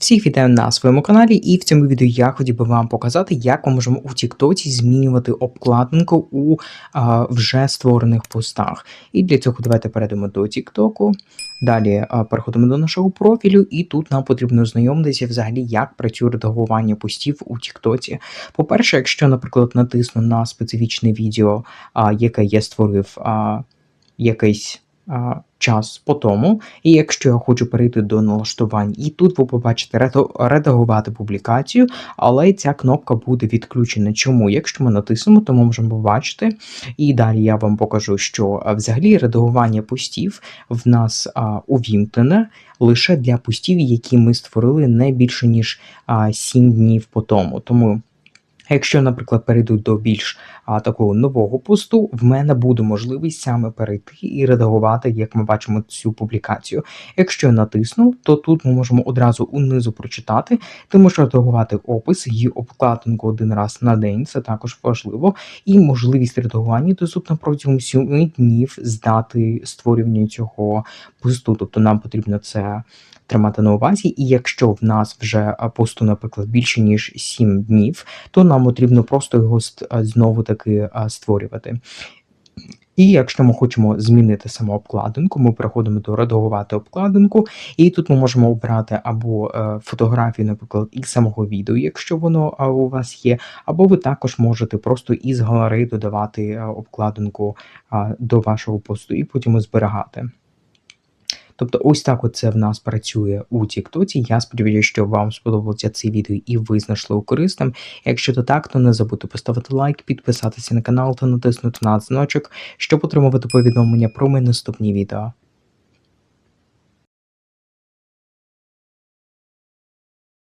Всіх вітаю на своєму каналі, і в цьому відео я хотів би вам показати, як ми можемо у Тіктоці змінювати обкладинку у а, вже створених постах. І для цього давайте перейдемо до Тіктоку. Далі а, переходимо до нашого профілю, і тут нам потрібно ознайомитися взагалі, як працює редагування постів у Тіктоці. По-перше, якщо, наприклад, натисну на специфічне відео, а, яке я створив а, якийсь. Час по тому, і якщо я хочу перейти до налаштувань, і тут ви побачите редагувати публікацію, але ця кнопка буде відключена. Чому? Якщо ми натиснемо, то ми можемо побачити. І далі я вам покажу, що взагалі редагування постів в нас увімкнене лише для постів, які ми створили не більше ніж а, 7 днів по тому. Тому. Якщо, наприклад, перейду до більш а, такого нового посту, в мене буде можливість саме перейти і редагувати, як ми бачимо, цю публікацію. Якщо я натисну, то тут ми можемо одразу унизу прочитати. Ти можеш редагувати опис і обкладинку один раз на день, це також важливо. І можливість редагування доступна протягом 7 днів з дати створювання цього посту. Тобто нам потрібно це тримати на увазі. І якщо в нас вже посту, наприклад, більше ніж 7 днів, то нам потрібно просто його знову таки створювати. І якщо ми хочемо змінити саму обкладинку, ми переходимо до редагувати обкладинку, і тут ми можемо обрати або е, фотографію, наприклад, із самого відео, якщо воно у вас є, або ви також можете просто із галереї додавати е, обкладинку до вашого посту і потім зберігати. Тобто, ось так оце в нас працює у Тіктоці. Я сподіваюся, що вам сподобалося це відео і ви знайшли його корисним. Якщо то так, то не забудьте поставити лайк, підписатися на канал та натиснути на дзвіночок, щоб отримувати повідомлення про мої наступні відео.